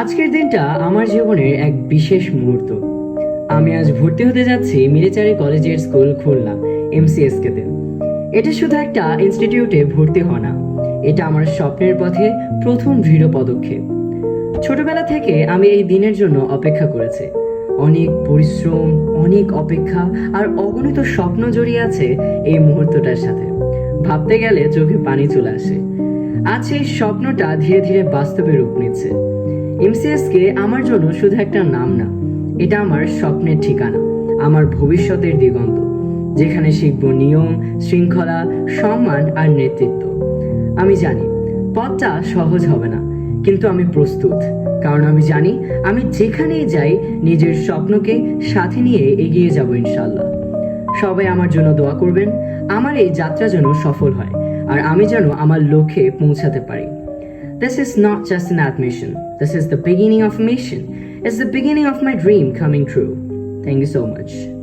আজকের দিনটা আমার জীবনের এক বিশেষ মুহূর্ত। আমি আজ ভর্তি হতে যাচ্ছি মিলিটারি কলেজের স্কুল খুলনা এমসিএসকে তে। এটা শুধু একটা ইনস্টিটিউটে ভর্তি হওয়া না, এটা আমার স্বপ্নের পথে প্রথম দৃঢ় পদক্ষেপ। ছোটবেলা থেকে আমি এই দিনের জন্য অপেক্ষা করেছি। অনেক পরিশ্রম, অনেক অপেক্ষা আর অগণিত স্বপ্ন জড়িয়ে আছে এই মুহূর্তটার সাথে। ভাবতে গেলে চোখে পানি চলে আসে। আজ সেই স্বপ্নটা ধীরে ধীরে বাস্তবে রূপ নিচ্ছে। এমসিএস কে আমার জন্য শুধু একটা নাম না, এটা আমার স্বপ্নের ঠিকানা, আমার ভবিষ্যতের দিগন্ত, যেখানে শিখব নিয়ম, শৃঙ্খলা, সম্মান আর নেতৃত্ব। আমি জানি, পথটা সহজ হবে না, কিন্তু আমি প্রস্তুত, কারণ আমি জানি, আমি যেখানেই যাই, নিজের স্বপ্নকে সাথে নিয়ে এগিয়ে যাব ইনশাল্লাহ সবাই আমার জন্য দোয়া করবেন, আমার এই যাত্রা যেন সফল হয়, আর আমি যেন আমার লক্ষ্যে পৌঁছাতে পারি। This is not just an admission. This is the beginning of a mission. It's the beginning of my dream coming true. Thank you so much.